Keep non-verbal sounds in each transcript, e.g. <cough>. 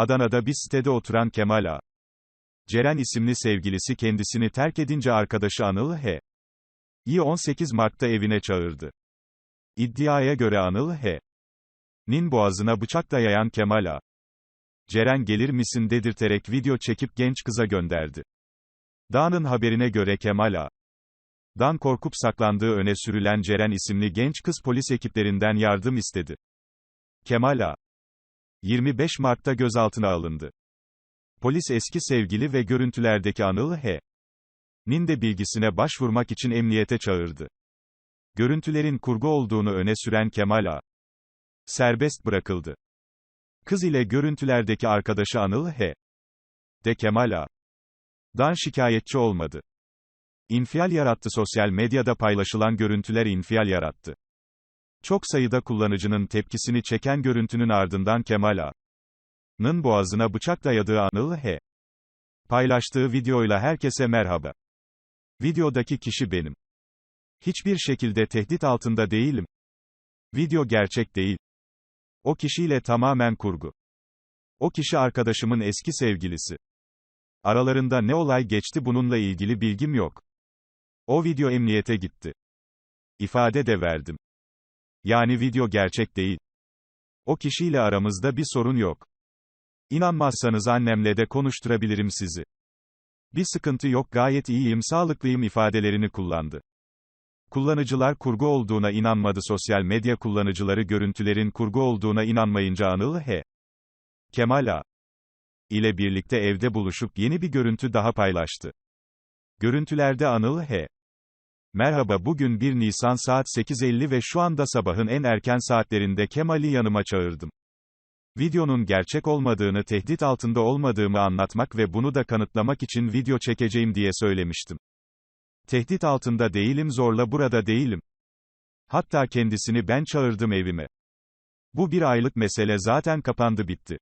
Adana'da bir sitede oturan Kemal A. Ceren isimli sevgilisi kendisini terk edince arkadaşı Anıl H. İyi 18 Mart'ta evine çağırdı. İddiaya göre Anıl H. Nin boğazına bıçak dayayan Kemal A. Ceren gelir misin dedirterek video çekip genç kıza gönderdi. Dağ'ın haberine göre Kemal A. Dan korkup saklandığı öne sürülen Ceren isimli genç kız polis ekiplerinden yardım istedi. Kemal A. 25 Mart'ta gözaltına alındı. Polis eski sevgili ve görüntülerdeki Anıl H. Nin de bilgisine başvurmak için emniyete çağırdı. Görüntülerin kurgu olduğunu öne süren Kemal A. Serbest bırakıldı. Kız ile görüntülerdeki arkadaşı Anıl H. De Kemal A. Dan şikayetçi olmadı. İnfial yarattı sosyal medyada paylaşılan görüntüler infial yarattı. Çok sayıda kullanıcının tepkisini çeken görüntünün ardından Kemal A.'nın boğazına bıçak dayadığı Anıl H. Paylaştığı videoyla herkese merhaba. Videodaki kişi benim. Hiçbir şekilde tehdit altında değilim. Video gerçek değil. O kişiyle tamamen kurgu. O kişi arkadaşımın eski sevgilisi. Aralarında ne olay geçti bununla ilgili bilgim yok. O video emniyete gitti. İfade de verdim. Yani video gerçek değil. O kişiyle aramızda bir sorun yok. İnanmazsanız annemle de konuşturabilirim sizi. Bir sıkıntı yok gayet iyiyim sağlıklıyım ifadelerini kullandı. Kullanıcılar kurgu olduğuna inanmadı sosyal medya kullanıcıları görüntülerin kurgu olduğuna inanmayınca Anıl H. Kemal A. ile birlikte evde buluşup yeni bir görüntü daha paylaştı. Görüntülerde Anıl H. Merhaba bugün 1 Nisan saat 8.50 ve şu anda sabahın en erken saatlerinde Kemal'i yanıma çağırdım. Videonun gerçek olmadığını tehdit altında olmadığımı anlatmak ve bunu da kanıtlamak için video çekeceğim diye söylemiştim. Tehdit altında değilim zorla burada değilim. Hatta kendisini ben çağırdım evime. Bu bir aylık mesele zaten kapandı bitti.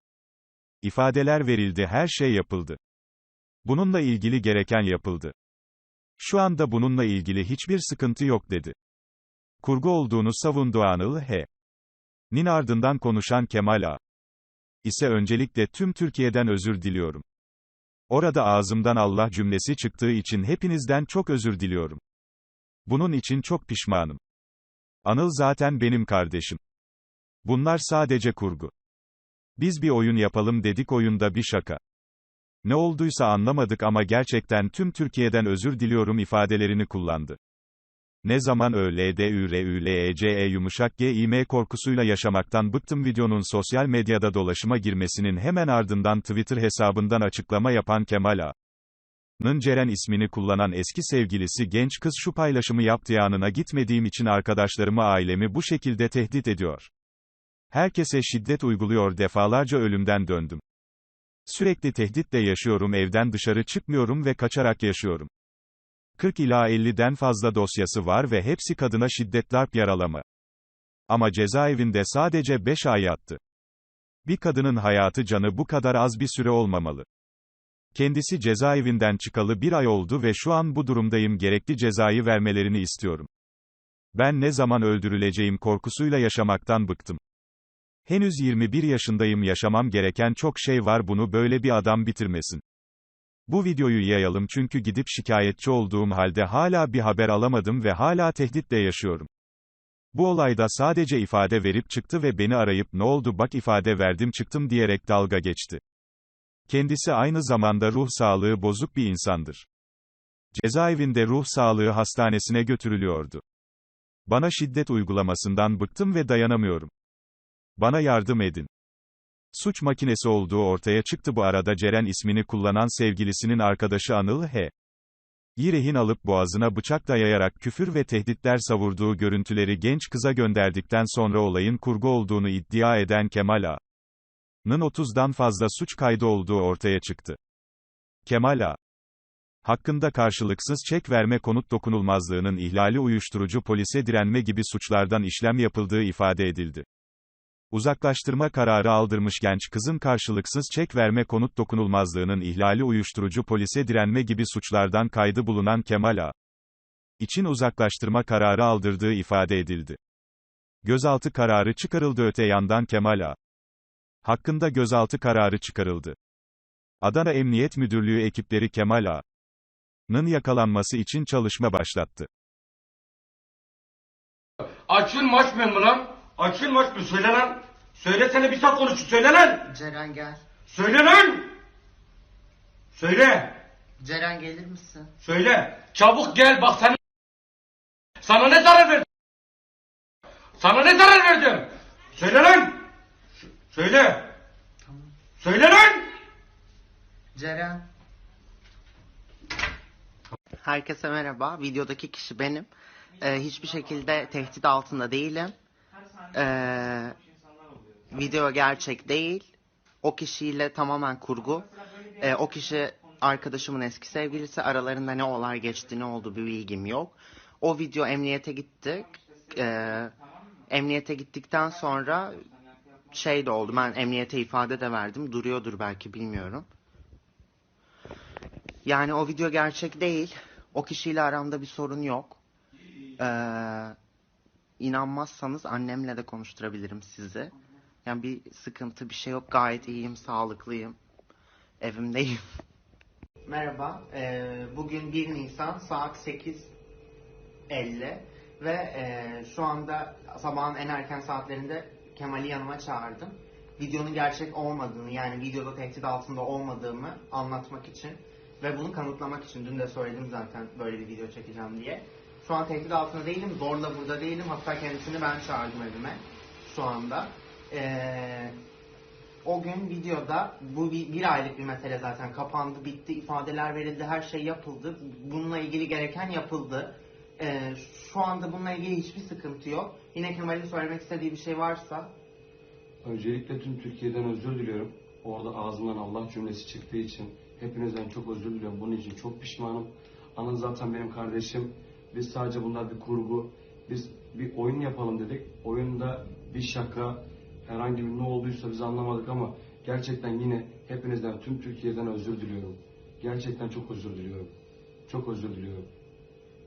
İfadeler verildi her şey yapıldı. Bununla ilgili gereken yapıldı. Şu anda bununla ilgili hiçbir sıkıntı yok dedi. Kurgu olduğunu savundu Anıl H. Nin ardından konuşan Kemal A. ise öncelikle tüm Türkiye'den özür diliyorum. Orada ağzımdan Allah cümlesi çıktığı için hepinizden çok özür diliyorum. Bunun için çok pişmanım. Anıl zaten benim kardeşim. Bunlar sadece kurgu. Biz bir oyun yapalım dedik oyunda bir şaka. Ne olduysa anlamadık ama gerçekten tüm Türkiye'den özür diliyorum ifadelerini kullandı. Ne zaman ÖLDÜRÜLECE yumuşak GİM korkusuyla yaşamaktan bıktım videonun sosyal medyada dolaşıma girmesinin hemen ardından Twitter hesabından açıklama yapan Kemal A. Nın Ceren ismini kullanan eski sevgilisi genç kız şu paylaşımı yaptı yanına gitmediğim için arkadaşlarımı ailemi bu şekilde tehdit ediyor. Herkese şiddet uyguluyor defalarca ölümden döndüm. Sürekli tehditle yaşıyorum evden dışarı çıkmıyorum ve kaçarak yaşıyorum. 40 ila 50'den fazla dosyası var ve hepsi kadına şiddet darp yaralama. Ama cezaevinde sadece 5 ay yattı. Bir kadının hayatı canı bu kadar az bir süre olmamalı. Kendisi cezaevinden çıkalı bir ay oldu ve şu an bu durumdayım gerekli cezayı vermelerini istiyorum. Ben ne zaman öldürüleceğim korkusuyla yaşamaktan bıktım. Henüz 21 yaşındayım yaşamam gereken çok şey var bunu böyle bir adam bitirmesin. Bu videoyu yayalım çünkü gidip şikayetçi olduğum halde hala bir haber alamadım ve hala tehditle yaşıyorum. Bu olayda sadece ifade verip çıktı ve beni arayıp ne oldu bak ifade verdim çıktım diyerek dalga geçti. Kendisi aynı zamanda ruh sağlığı bozuk bir insandır. Cezaevinde ruh sağlığı hastanesine götürülüyordu. Bana şiddet uygulamasından bıktım ve dayanamıyorum. Bana yardım edin. Suç makinesi olduğu ortaya çıktı bu arada Ceren ismini kullanan sevgilisinin arkadaşı Anıl H. Yirehin alıp boğazına bıçak dayayarak küfür ve tehditler savurduğu görüntüleri genç kıza gönderdikten sonra olayın kurgu olduğunu iddia eden Kemal A. Nın 30'dan fazla suç kaydı olduğu ortaya çıktı. Kemal A. Hakkında karşılıksız çek verme konut dokunulmazlığının ihlali uyuşturucu polise direnme gibi suçlardan işlem yapıldığı ifade edildi. Uzaklaştırma kararı aldırmış genç kızın karşılıksız çek verme konut dokunulmazlığının ihlali uyuşturucu polise direnme gibi suçlardan kaydı bulunan Kemal A. için uzaklaştırma kararı aldırdığı ifade edildi. Gözaltı kararı çıkarıldı öte yandan Kemal A. hakkında gözaltı kararı çıkarıldı. Adana Emniyet Müdürlüğü ekipleri Kemal A'nın yakalanması için çalışma başlattı. Açılmaç mı mı lan? Açılmaç mı? Söyle lan. Söylesene bir saat konuş. Söyle lan. Ceren gel. Söyle lan. Söyle. Ceren gelir misin? Söyle. Çabuk gel bak sen. Sana ne zarar verdim? Sana ne zarar verdim? Söyle lan. Ş- Söyle. Tamam. Söyle lan. Ceren. Herkese merhaba. Videodaki kişi benim. Ee, hiçbir şekilde tehdit altında değilim. Ee, video gerçek değil. O kişiyle tamamen kurgu. Ee, o kişi arkadaşımın eski sevgilisi. Aralarında ne olay geçti, ne oldu bir bilgim yok. O video emniyete gittik. Ee, emniyete gittikten sonra şey de oldu. Ben emniyete ifade de verdim. Duruyordur belki bilmiyorum. Yani o video gerçek değil. O kişiyle aramda bir sorun yok. Ee, inanmazsanız annemle de konuşturabilirim sizi. Yani bir sıkıntı bir şey yok. Gayet iyiyim, sağlıklıyım. Evimdeyim. <laughs> Merhaba. ee, bugün 1 Nisan saat 8.50 ve ee, şu anda sabahın en erken saatlerinde Kemal'i yanıma çağırdım. Videonun gerçek olmadığını yani videoda tehdit altında olmadığımı anlatmak için ve bunu kanıtlamak için dün de söyledim zaten böyle bir video çekeceğim diye. Şu an tehdit altında değilim, zorla burada değilim. Hatta kendisini ben çağırdım evime şu anda. Ee, o gün videoda bu bir, bir aylık bir mesele zaten kapandı, bitti, ifadeler verildi, her şey yapıldı. Bununla ilgili gereken yapıldı. Ee, şu anda bununla ilgili hiçbir sıkıntı yok. Yine Kemal'in söylemek istediği bir şey varsa Öncelikle tüm Türkiye'den özür diliyorum. Orada ağzımdan Allah cümlesi çıktığı için hepinizden çok özür diliyorum. Bunun için çok pişmanım. Anıl zaten benim kardeşim. Biz sadece bunlar bir kurgu. Biz bir oyun yapalım dedik. Oyunda bir şaka, herhangi bir ne olduysa biz anlamadık ama gerçekten yine hepinizden, tüm Türkiye'den özür diliyorum. Gerçekten çok özür diliyorum. Çok özür diliyorum.